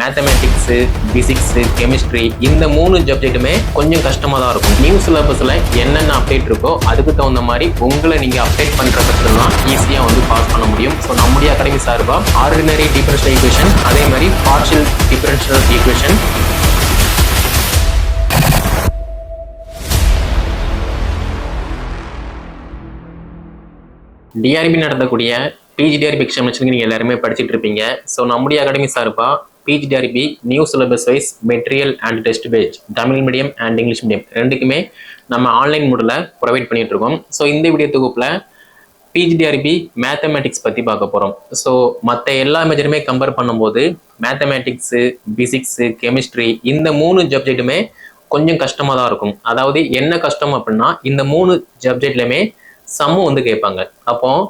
Mathematics physics chemistry இந்த மூணு சப்ஜெக்ட்டுமே கொஞ்சம் கஷ்டமாக தான் இருக்கும். நியூ சிலபஸில் என்னென்ன அப்டேட் இருக்கோ அதுக்கு தகுந்த மாதிரி உங்களை நீங்கள் அப்டேட் பண்ணுற பட்சத்துலாம் ஈஸியாக வந்து பாஸ் பண்ண முடியும். ஸோ நம்முடைய அகாடமி சார்பாக ஆர்டினரி டிஃபரன்ஷியல் ஈக்குவேஷன் அதே மாதிரி பார்ஷியல் டிஃபரன்ஷியல் ஈக்குவேஷன் டிஆர்பி நடத்தக்கூடிய பிஜிடிஆர்பி எக்ஸாமினேஷனுக்கு நீங்கள் எல்லாருமே படிச்சுட்டு இருப்பீங்க. ஸோ நம்முடைய அகாடமி சார்பாக PG TRB new syllabus wise material and test page Tamil medium and English medium ரெண்டுக்குமே நம்ம ஆன்லைன் மூடில் ப்ரொவைட் பண்ணிட்டு இருக்கோம் ஸோ இந்த வீடியோ தொகுப்பில் பிஜிடிஆர்பி மேத்தமேட்டிக்ஸ் பற்றி பார்க்க போகிறோம் ஸோ மற்ற எல்லா மெஜருமே கம்பேர் பண்ணும்போது மேத்தமேட்டிக்ஸு பிசிக்ஸு கெமிஸ்ட்ரி இந்த மூணு சப்ஜெக்ட்டுமே கொஞ்சம் கஷ்டமாக தான் இருக்கும். அதாவது என்ன கஷ்டம் அப்படின்னா இந்த மூணு சப்ஜெக்ட்லையுமே சம்மு வந்து கேட்பாங்க. அப்போது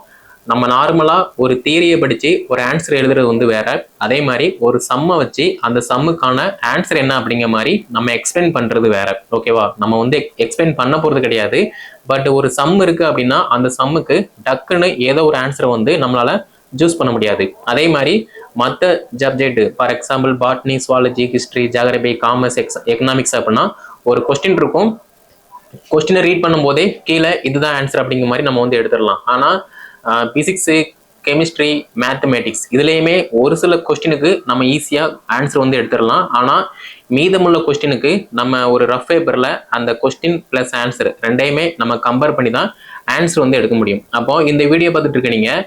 நம்ம நார்மலாக ஒரு தியரியை படித்து ஒரு ஆன்சர் எழுதுறது வந்து வேற. அதே மாதிரி ஒரு சம்மை வச்சு அந்த சம்முக்கான ஆன்சர் என்ன அப்படிங்கிற மாதிரி நம்ம எக்ஸ்பிளைன் பண்ணுறது வேற. ஓகேவா நம்ம வந்து எக்ஸ்பிளைன் பண்ண போகிறது கிடையாது. பட் ஒரு சம் இருக்குது அப்படின்னா அந்த சம்முக்கு டக்குன்னு ஏதோ ஒரு ஆன்சரை வந்து நம்மளால் சூஸ் பண்ண முடியாது. அதே மாதிரி மற்ற subject for example botany zoology history geography commerce X economics அப்படின்னா ஒரு கொஸ்டின் இருக்கும். கொஸ்டினை ரீட் பண்ணும்போதே கீழே இதுதான் ஆன்சர் அப்படிங்கிற மாதிரி நம்ம வந்து எடுத்துடலாம். ஆனால் பிசிக்ஸு கெமிஸ்ட்ரி மேத்தமேட்டிக்ஸ் இதுலேயுமே ஒரு சில கொஸ்டினுக்கு நம்ம ஈஸியாக ஆன்சர் வந்து எடுத்துடலாம். ஆனால் மீதமுள்ள கொஸ்டினுக்கு நம்ம ஒரு ரஃப் பேப்பரில் அந்த கொஸ்டின் ப்ளஸ் ஆன்சர் ரெண்டையுமே நம்ம கம்பேர் பண்ணி தான் ஆன்சர் வந்து எடுக்க முடியும். அப்போ இந்த வீடியோ பார்த்துட்டு இருக்க நீங்கள்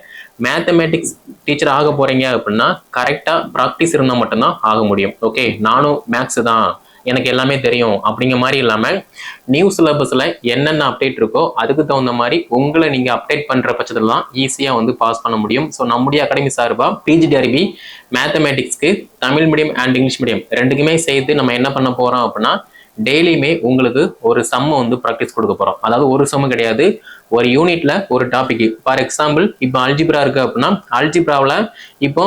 மேத்தமேட்டிக்ஸ் டீச்சர் ஆக போகிறீங்க அப்படின்னா கரெக்டாக ப்ராக்டிஸ் இருந்தால் மட்டும்தான் ஆக முடியும். ஓகே நானும் மேக்ஸ் தான். எனக்கு எல்லாமே தெரியும் அப்படிங்கிற மாதிரி இல்லாமல் நியூ சிலபஸில் என்னென்ன அப்டேட் இருக்கோ அதுக்கு தகுந்த மாதிரி உங்களை நீங்கள் அப்டேட் பண்ணுற பட்சத்தில் தான் ஈஸியாக வந்து பாஸ் பண்ண முடியும். ஸோ நம்முடைய அகாடமி சார்பாக PGTRB மேத்தமேட்டிக்ஸ்க்கு Tamil medium and English medium ரெண்டுக்குமே சேர்த்து நம்ம என்ன பண்ண போகிறோம் அப்படின்னா டெய்லியுமே உங்களுக்கு ஒரு சம்மை வந்து ப்ராக்டிஸ் கொடுக்க போகிறோம் அதாவது ஒரு சம்மு கிடையாது. ஒரு யூனிட்ல ஒரு டாபிக் ஃபார் எக்ஸாம்பிள் இப்போ அல்ஜிப்ரா இருக்கு அப்படின்னா அல்ஜிப்ராவில் இப்போ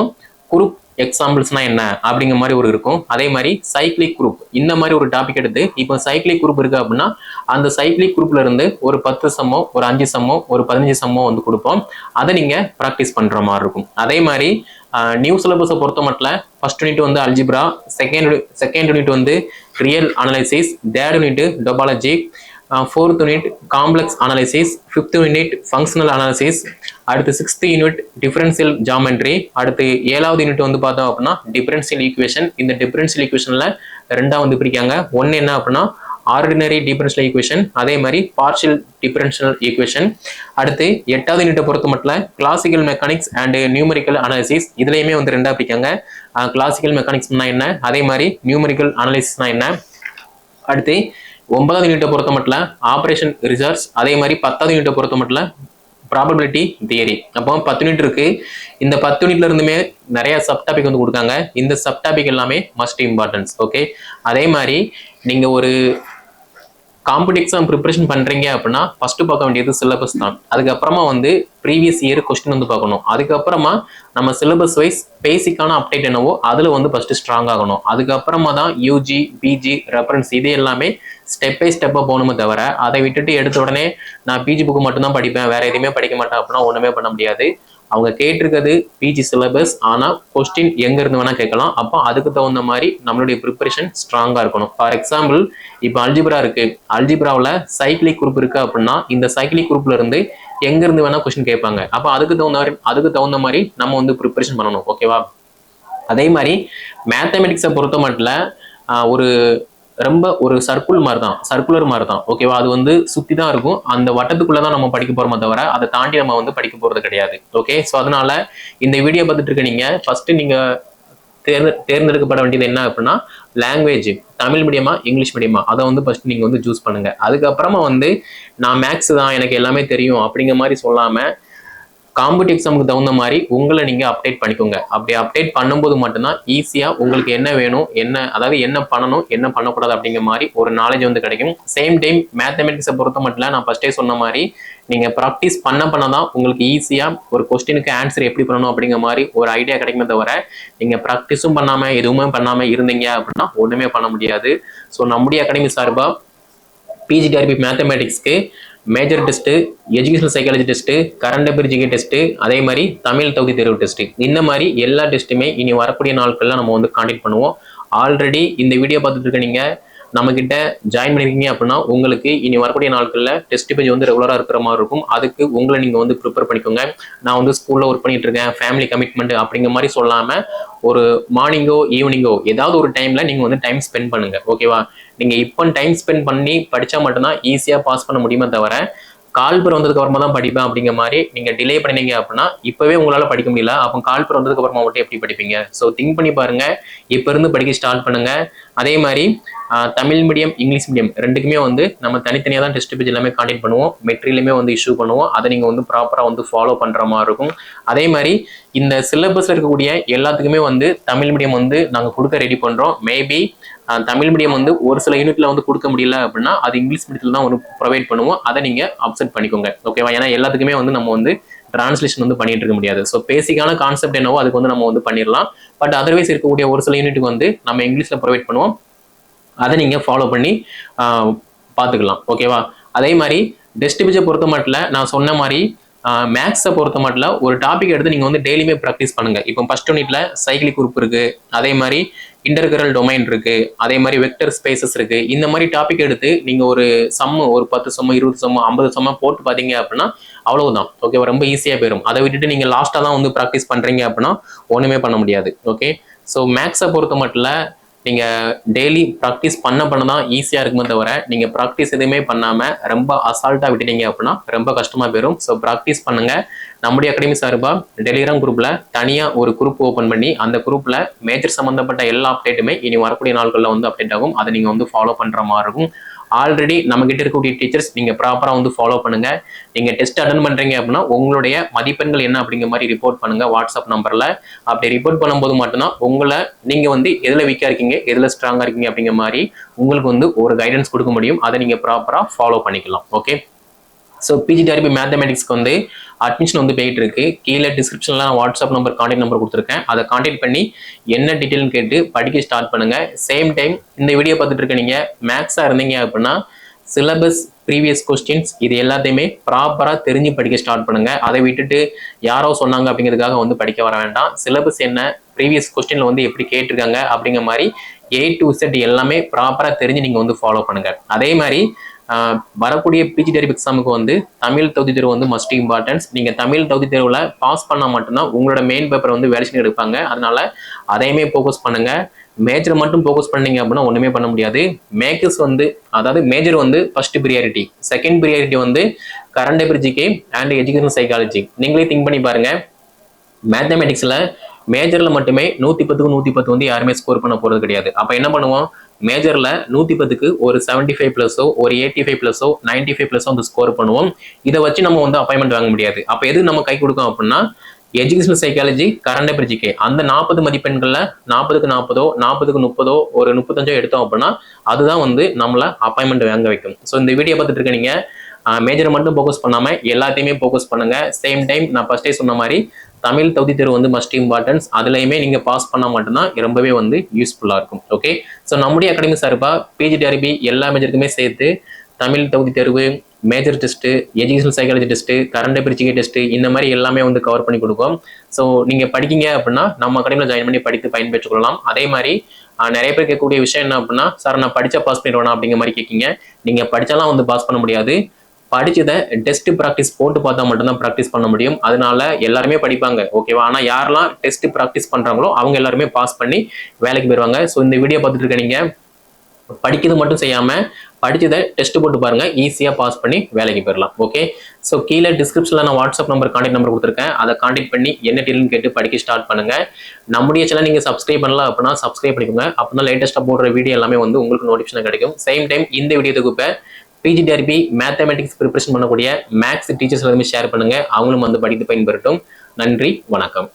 குரூப் எக்ஸாம்பிள்ஸ்னா என்ன அப்படிங்கிற மாதிரி ஒரு இருக்கும். அதே மாதிரி சைக்ளிக் குரூப் இந்த மாதிரி ஒரு டாபிக் எடுத்து இப்போ சைக்ளிக் குரூப் இருக்குது அப்படின்னா அந்த சைக்ளிக் குரூப்ல இருந்து ஒரு பத்து சம்மோ ஒரு அஞ்சு சம்மோ ஒரு பதினஞ்சு சம்மோ வந்து கொடுப்போம். அதை நீங்கள் ப்ராக்டிஸ் பண்ணுற மாதிரி இருக்கும். அதே மாதிரி நியூ சிலபஸை பொறுத்த மட்டும் ஃபர்ஸ்ட் யூனிட் வந்து அல்ஜிப்ரா செகண்ட் செகண்ட் யூனிட் வந்து real analysis third unit topology fourth unit complex analysis fifth unit functional analysis அடுத்து சிக்ஸ்த் யூனிட் டிஃபரன்ஷியல் ஜாமெண்ட்ரி அடுத்து ஏழாவது யூனிட் வந்து பார்த்தோம் அப்படின்னா டிஃபரன்ஷியல் ஈக்குவேஷன் இந்த டிஃபரன்ஷியல் ஈக்குவேஷனில் ரெண்டாக வந்து பிரிக்காங்க ஒன்று என்ன அப்படின்னா ஆர்டினரி டிஃபரன்ஷியல் ஈக்குவேஷன் அதே மாதிரி பார்ஷியல் டிஃபரன்ஷியல் ஈக்குவேஷன் அடுத்து எட்டாவது யூனிட்டை பொறுத்த மட்டும் classical mechanics and numerical analysis இதுலேயுமே வந்து ரெண்டாக பிரிக்காங்க கிளாசிக்கல் மெக்கானிக்ஸ்னா என்ன? அதே மாதிரி நியூமரிக்கல் அனாலிசிஸ்னா என்ன? அடுத்து ஒன்பதாவது யூனிட்டை பொறுத்த மட்டும் ஆப்ரேஷன் ரிசர்ச் அதே மாதிரி பத்தாவது யூனிட்டை பொறுத்த மட்டும் ப்ராபபிலிட்டி தியரி அப்போ பத்து யூனிட் இருக்கு. இந்த பத்து யூனிட்ல இருந்துமே நிறைய சப் டாபிக் வந்து கொடுக்காங்க. இந்த சப் டாபிக் எல்லாமே மஸ்ட் இம்பார்ட்டன்ஸ் ஓகே அதே மாதிரி நீங்க ஒரு காம்படிட்டிவ் எக்ஸாம் ப்ரிப்பரேஷன் பண்ணுறீங்க அப்படின்னா ஃபஸ்ட்டு பார்க்க வேண்டியது சிலபஸ் தான். அதுக்கப்புறமா வந்து ப்ரீவியஸ் இயர் கொஸ்டின் வந்து பார்க்கணும். அதுக்கப்புறமா நம்ம சிலபஸ் வைஸ் பேசிக்கான அப்டேட் என்னவோ அதில் வந்து ஃபஸ்ட்டு ஸ்ட்ராங் ஆகணும். அதுக்கப்புறமா தான் யூஜி பிஜி ரெஃபரன்ஸ் இது எல்லாமே ஸ்டெப் பை ஸ்டெப்பாக போகணுமே தவிர அதை விட்டுட்டு எடுத்த உடனே நான் பிஜி புக்கு மட்டும்தான் படிப்பேன். வேறு எதுவுமே படிக்க மாட்டேன் அப்படின்னா ஒன்றுமே பண்ண முடியாது. அவங்க கேட்டிருக்கிறது பிஜி சிலபஸ் ஆனால் கொஸ்டின் எங்கேருந்து வேணால் கேட்கலாம். அப்போ அதுக்கு தகுந்த மாதிரி நம்மளுடைய ப்ரிப்பரேஷன் ஸ்ட்ராங்காக இருக்கணும். ஃபார் எக்ஸாம்பிள் இப்போ அல்ஜிப்ரா இருக்குது அல்ஜிப்ராவில் சைக்கிளிக் குரூப் இருக்குது அப்படின்னா இந்த சைக்கிளிக் குரூப்ல இருந்து எங்க கொஸ்டின் கேட்பாங்க. அப்போ அதுக்கு தகுந்த மாதிரி அதுக்கு தகுந்த மாதிரி நம்ம வந்து ப்ரிப்பரேஷன் பண்ணணும். ஓகேவா அதே மாதிரி மேத்தமெட்டிக்ஸை பொறுத்த மட்டும் ஒரு ரொம்ப ஒரு சர்க்குல் மாதிரி தான் சர்க்குலர் மாதிரி தான் ஓகேவா அது வந்து சுத்தி தான் இருக்கும். அந்த வட்டத்துக்குள்ள தான் நம்ம படிக்க போறோமே தவிர அதை தாண்டி நம்ம வந்து படிக்க போறது கிடையாது ஓகே ஸோ அதனால இந்த வீடியோ பார்த்துட்டு இருக்க நீங்க ஃபர்ஸ்ட் நீங்க தேர்ந்து தேர்ந்தெடுக்கப்பட வேண்டியது என்ன அப்படின்னா லாங்குவேஜ் தமிழ் மீடியமா இங்கிலீஷ் மீடியமா அதை வந்து ஃபர்ஸ்ட் நீங்க வந்து சூஸ் பண்ணுங்க. அதுக்கப்புறமா வந்து நான் மேக்ஸ் தான் எனக்கு எல்லாமே தெரியும் அப்படிங்கிற மாதிரி சொல்லாம காம்படிவ் எக்ஸாமுக்கு தகுந்த மாதிரி உங்களை நீங்கள் அப்டேட் பண்ணிக்கோங்க. அப்படி அப்டேட் பண்ணும்போது மட்டும்தான் ஈஸியாக உங்களுக்கு என்ன வேணும் என்ன அதாவது என்ன பண்ணணும் என்ன பண்ணக்கூடாது அப்படிங்கிற மாதிரி ஒரு நாலேஜ் வந்து கிடைக்கும். சேம் டைம் மேத்தமெட்டிக்ஸை பொறுத்த மட்டும் இல்லை நான் ஃபர்ஸ்டே சொன்ன மாதிரி நீங்கள் ப்ராக்டிஸ் பண்ண பண்ண தான் உங்களுக்கு ஈஸியாக ஒரு கொஸ்டினுக்கு ஆன்சர் எப்படி பண்ணணும் அப்படிங்கிற மாதிரி ஒரு ஐடியா கிடைக்குமே தவிர நீங்கள் ப்ராக்டிஸும் பண்ணாமல் எதுவுமே பண்ணாமல் இருந்தீங்க அப்படின்னா ஒன்றுமே பண்ண முடியாது. ஸோ நம்முடைய அகாடமி சார்பாக PGTRB மேத்தமெட்டிக்ஸ்க்கு major test educational psychology test current affair GK test அதே மாதிரி தமிழ் தகுதி தேர்வு டெஸ்ட்டு. இந்த மாதிரி எல்லா டெஸ்ட்டுமே இனி வரக்கூடிய நாட்களில் நம்ம வந்து காண்டக்ட் பண்ணுவோம். ஆல்ரெடி இந்த வீடியோ பார்த்துட்டு இருக்க நீங்கள் நம்ம கிட்ட ஜாயின் பண்ணிருக்கீங்க அப்படின்னா உங்களுக்கு இனி வரக்கூடிய நாட்களில் டெஸ்ட் பேஜ் வந்து ரெகுலராக இருக்கிற மாதிரி இருக்கும். அதுக்கு உங்களை நீங்கள் வந்து ப்ரிப்பேர் பண்ணிக்கோங்க. நான் வந்து ஸ்கூலில் ஒர்க் பண்ணிட்டு இருக்கேன். ஃபேமிலி கமிட்மெண்ட் அப்படிங்கிற மாதிரி சொல்லாமல் ஒரு மார்னிங்கோ ஈவினிங்கோ ஏதாவது ஒரு டைமில் நீங்கள் வந்து டைம் ஸ்பெண்ட் பண்ணுங்க. ஓகேவா நீங்கள் இப்போ டைம் ஸ்பெண்ட் பண்ணி படித்தா மட்டும்தான் ஈஸியாக பாஸ் பண்ண முடியுமே தவிர கால்பர் வந்ததுக்கு அப்புறமா தான் படிப்பேன் அப்படிங்கிற மாதிரி நீங்க டிலே பண்ணீங்க அப்படின்னா இப்பவே உங்களால படிக்க முடியல. அப்போ கால்பர் வந்ததுக்கு அப்புறமா மட்டும் எப்படி படிப்பீங்க? ஸோ திங்க் பண்ணி பாருங்க. இப்ப இருந்து படிக்க ஸ்டார்ட் பண்ணுங்க. அதே மாதிரி தமிழ் மீடியம் இங்கிலீஷ் மீடியம் ரெண்டுக்குமே வந்து நம்ம தனித்தனியாக தான் டெஸ்ட் பேஜ் எல்லாமே காண்டக்ட் பண்ணுவோம். மெட்ரிலுமே வந்து இஷ்யூ பண்ணுவோம். அதை நீங்கள் வந்து ப்ராப்பராக வந்து ஃபாலோ பண்ணுற மாதிரி இருக்கும். அதே மாதிரி இந்த சிலபஸில் இருக்கக்கூடிய எல்லாத்துக்குமே வந்து தமிழ் மீடியம் வந்து நாங்கள் கொடுக்க ரெடி பண்ணுறோம் மேபி தமிழ் மீடியம் வந்து ஒரு சில யூனிட்ல வந்து கொடுக்க முடியல அப்படின்னா அது இங்கிலீஷ் மீடியத்தில் தான் வந்து ப்ரொவைட் பண்ணுவோம். அதை நீங்கள் அப்செட் பண்ணிக்கோங்க. ஓகேவா ஏன்னா எல்லாத்துக்குமே வந்து நம்ம வந்து டிரான்ஸ்லேஷன் வந்து பண்ணிட்டு இருக்க முடியாது. ஸோ பேசிக்கான கான்செப்ட் என்னவோ அதுக்கு வந்து நம்ம வந்து பண்ணிடலாம். பட் அதர்வைஸ் இருக்கக்கூடிய ஒரு சில யூனிட்டுக்கு வந்து நம்ம இங்கிலீஷில் ப்ரொவைட் பண்ணுவோம். அதை நீங்கள் ஃபாலோ பண்ணி பார்த்துக்கலாம். ஓகேவா அதே மாதிரி டெஸ்ட் பிஜை பொறுத்த மட்டும் நான் சொன்ன மாதிரி மேக்ஸை பொறுத்த மட்டும் ஒரு டாபிக் எடுத்து நீங்கள் வந்து டெய்லியுமே ப்ராக்டிஸ் பண்ணுங்கள் இப்போ ஃபஸ்ட் யூனிட்ல சைக்கிளிக் குரூப் இருக்குது அதே மாதிரி இன்டர்கரல் டொமைன் இருக்குது அதே மாதிரி வெக்டர் ஸ்பேசஸ் இருக்குது இந்த மாதிரி டாபிக் எடுத்து நீங்கள் ஒரு சம்மு ஒரு பத்து சம்மு இருபது சம்மு ஐம்பது சம்ம போட்டு பார்த்தீங்க அப்படின்னா அவ்வளவுதான். ஓகே ரொம்ப ஈஸியாக போயிடும் அதை விட்டுட்டு நீங்கள் லாஸ்ட்டாக தான் வந்து ப்ராக்டிஸ் பண்ணுறீங்க அப்படின்னா ஒன்றுமே பண்ண முடியாது. ஓகே ஸோ மேக்ஸை பொறுத்த மட்டும் நீங்கள் டெய்லி ப்ராக்டிஸ் பண்ண பண்ண தான் ஈஸியாக இருக்குமே தவிர நீங்கள் ப்ராக்டிஸ் எதுவுமே பண்ணாமல் ரொம்ப அசால்ட்டாக விட்டுட்டீங்க அப்படின்னா ரொம்ப கஷ்டமாக போயிடும் ஸோ ப்ராக்டிஸ் பண்ணுங்கள் நம்முடைய அகாடமி சார்பாக டெலிகிராம் குரூப்பில் தனியாக ஒரு குரூப் ஓப்பன் பண்ணி அந்த குரூப்பில் மேஜர் சம்மந்தப்பட்ட எல்லா அப்டேட்டுமே இனி வரக்கூடிய நாட்களில் வந்து அப்டேட் ஆகும். அதை நீங்கள் வந்து ஃபாலோ பண்ணுற மாதிரி இருக்கும். ஆல்ரெடி நம்ம கிட்ட இருக்கக்கூடிய டீச்சர்ஸ் நீங்க ப்ராப்பரா வந்து ஃபாலோ பண்ணுங்க. நீங்க டெஸ்ட் அட்டன் பண்றீங்க அப்படின்னா உங்களுடைய மதிப்பெண்கள் என்ன அப்படிங்கிற மாதிரி ரிப்போர்ட் பண்ணுங்க வாட்ஸ்அப் நம்பர்ல அப்படி ரிப்போர்ட் பண்ணும்போது மட்டும்தான் உங்களை நீங்க வந்து எதுல வீக்கா இருக்கீங்க எதுல ஸ்ட்ராங்கா இருக்கீங்க அப்படிங்கிற மாதிரி உங்களுக்கு வந்து ஒரு கைடன்ஸ் கொடுக்க முடியும். அதை நீங்க ப்ராப்பரா ஃபாலோ பண்ணிக்கலாம். ஓகே ஸோ பிஜிடிஆர்பி மேத்தமெட்டிக்ஸ்க்கு வந்து அட்மிஷன் வந்து போயிட்டு இருக்கு கீழே டிஸ்கிரிப்ஷன்ல நான் வாட்ஸ்அப் நம்பர் கான்டாக்ட் நம்பர் கொடுத்துருக்கேன். அதை கான்டாக்ட் பண்ணி என்ன டீட்டெயில்னு கேட்டு படிக்க ஸ்டார்ட் பண்ணுங்க. சேம் டைம் இந்த வீடியோ பார்த்துட்டு இருக்க நீங்க மேக்ஸா இருந்தீங்க அப்படின்னா சிலபஸ் ப்ரீவியஸ் கொஸ்டின்ஸ் இது எல்லாத்தையுமே ப்ராப்பராக தெரிஞ்சு படிக்க ஸ்டார்ட் பண்ணுங்க. அதை விட்டுட்டு யாரோ சொன்னாங்க அப்படிங்கிறதுக்காக வந்து படிக்க வர வேண்டாம். சிலபஸ் என்ன ப்ரீவியஸ் கொஸ்டின்ல வந்து எப்படி கேட்டிருக்காங்க அப்படிங்கிற மாதிரி ஏ டு செட் எல்லாமே ப்ராப்பராக தெரிஞ்சு நீங்கள் வந்து ஃபாலோ பண்ணுங்க. அதே மாதிரி வரக்கூடிய பிஜி டெரிப் எக்ஸாமுக்கு வந்து தமிழ் தகுதி தேர்வு வந்து மஸ்ட் இம்பார்ட்டன்ஸ் நீங்க தமிழ் தகுதி தேர்வில் பாஸ் பண்ணால் மட்டும்தான் உங்களோட மெயின் பேப்பர் வந்து வேலைச்சு எடுப்பாங்க அதனால அதையுமே ஃபோக்கஸ் பண்ணுங்க. மேஜர் மட்டும் ஃபோக்கஸ் பண்ணீங்க அப்படின்னா ஒண்ணுமே பண்ண முடியாது. மேக்கர்ஸ் வந்து அதாவது மேஜர் வந்து ஃபர்ஸ்ட் ப்ரியாரிட்டி செகண்ட் ப்ரியாரிட்டி வந்து current GK and education psychology நீங்களே திங்க் பண்ணி பாருங்க. மேத்தமெட்டிக்ஸ்ல மேஜர்ல மட்டுமே நூத்தி பத்துக்கு நூத்தி பத்து வந்து யாருமே ஸ்கோர் பண்ண போறது கிடையாது. அப்ப என்ன பண்ணுவோம்? மேஜரில் நூற்றி பத்துக்கு ஒரு செவன்ட்டி ஃபைவ் ப்ளஸோ ஒரு எயிட்டி ஃபைவ் ப்ளஸோ நைன்டி ஃபைவ் ப்ளஸோ வந்து ஸ்கோர் பண்ணுவோம். இதை வச்சு நம்ம வந்து அப்பாயின்மெண்ட் வாங்க முடியாது. அப்போ எது நம்ம கை கொடுக்கும் அப்படின்னா எஜுகேஷனல் சைக்காலஜி கரண்ட் பிரிஜிக்கே அந்த நாற்பது மதிப்பெண்களில் நாற்பதுக்கு நாற்பதோ நாற்பதுக்கு முப்பதோ ஒரு முப்பத்தஞ்சோ எடுத்தோம் அப்படின்னா அதுதான் வந்து நம்மளை அப்பாயின்மெண்ட் வாங்க வைக்கும். ஸோ இந்த வீடியோ பார்த்துட்டு இருக்க நீங்கள் மேஜரை மட்டும் ஃபோக்கஸ் பண்ணாமல் எல்லாத்தையுமே ஃபோக்கஸ் பண்ணுங்கள் சேம் டைம் நான் ஃபர்ஸ்டே சொன்ன மாதிரி தமிழ் தகுதி தேர்வு வந்து மஸ்ட் இம்பார்ட்டன்ஸ் அதுலையுமே நீங்கள் பாஸ் பண்ணால் மட்டும்தான் ரொம்பவே வந்து யூஸ்ஃபுல்லாக இருக்கும். ஓகே ஸோ நம்முடைய அகாடமி சார்பாக பிஜிடிஆர்பி எல்லா மேஜருக்குமே சேர்த்து தமிழ் தகுதி தேர்வு major test education psychology test current பிரிச்சிகை test இந்த மாதிரி எல்லாமே வந்து கவர் பண்ணி கொடுக்கும். ஸோ நீங்கள் படிக்கிங்க அப்படின்னா நம்ம அகாடமியில் ஜாயின் பண்ணி படித்து பயன்பெற்றுக்கொள்ளலாம் அதே மாதிரி நிறைய பேர் கேட்கக்கூடிய விஷயம் என்ன அப்படின்னா சார் நான் படித்தா பாஸ் பண்ணிடுவேனா? அப்படிங்கிற மாதிரி கேட்கிங்க. நீங்கள் படித்தாலாம் வந்து பாஸ் பண்ண முடியாது. படிச்சதை டெஸ்ட் ப்ராக்டிஸ் போட்டு பார்த்தா மட்டும்தான் ப்ராக்டிஸ் பண்ண முடியும். அதனால எல்லாருமே படிப்பாங்க ஓகேவா ஆனால் யாரெல்லாம் டெஸ்ட் ப்ராக்டிஸ் பண்ணுறாங்களோ அவங்க எல்லாருமே பாஸ் பண்ணி வேலைக்கு போயிடுவாங்க ஸோ இந்த வீடியோ பார்த்துட்டு இருக்க நீங்கள் படிக்கிறது மட்டும் செய்யாமல் படித்ததை டெஸ்ட் போட்டு பாருங்கள் ஈஸியாக பாஸ் பண்ணி வேலைக்கு போயிடலாம் ஓகே ஸோ கீழே டிஸ்கிரிப்ஷனில் நான் வாட்ஸ்அப் நம்பர் காண்டக்ட் நம்பர் கொடுத்துருக்கேன். அதை காண்டக்ட் பண்ணி என்ன டீல்னு கேட்டு படிக்க ஸ்டார்ட் பண்ணுங்க. நம்முடைய சேனல் நீங்கள் சப்ஸ்கிரைப் பண்ணலாம் அப்படின்னா சப்ஸ்கிரைப் பண்ணிக்கோங்க. அப்படின்னா லேட்டஸ்ட்டாக போடுற வீடியோ எல்லாமே வந்து உங்களுக்கு நோட்டிஃபிகேஷன் கிடைக்கும். சேம் டைம் இந்த வீடியோ தொகுப்பை பிஜிடிஆர்பி மேத்தமெட்டிக்ஸ் ப்ரிப்பரேஷன் பண்ணக்கூடிய மேக்ஸ் டீச்சர்ஸ் எல்லாருமே ஷேர் பண்ணுங்க. அவங்களும் வந்து படித்து பயன்பெறட்டும். நன்றி வணக்கம்.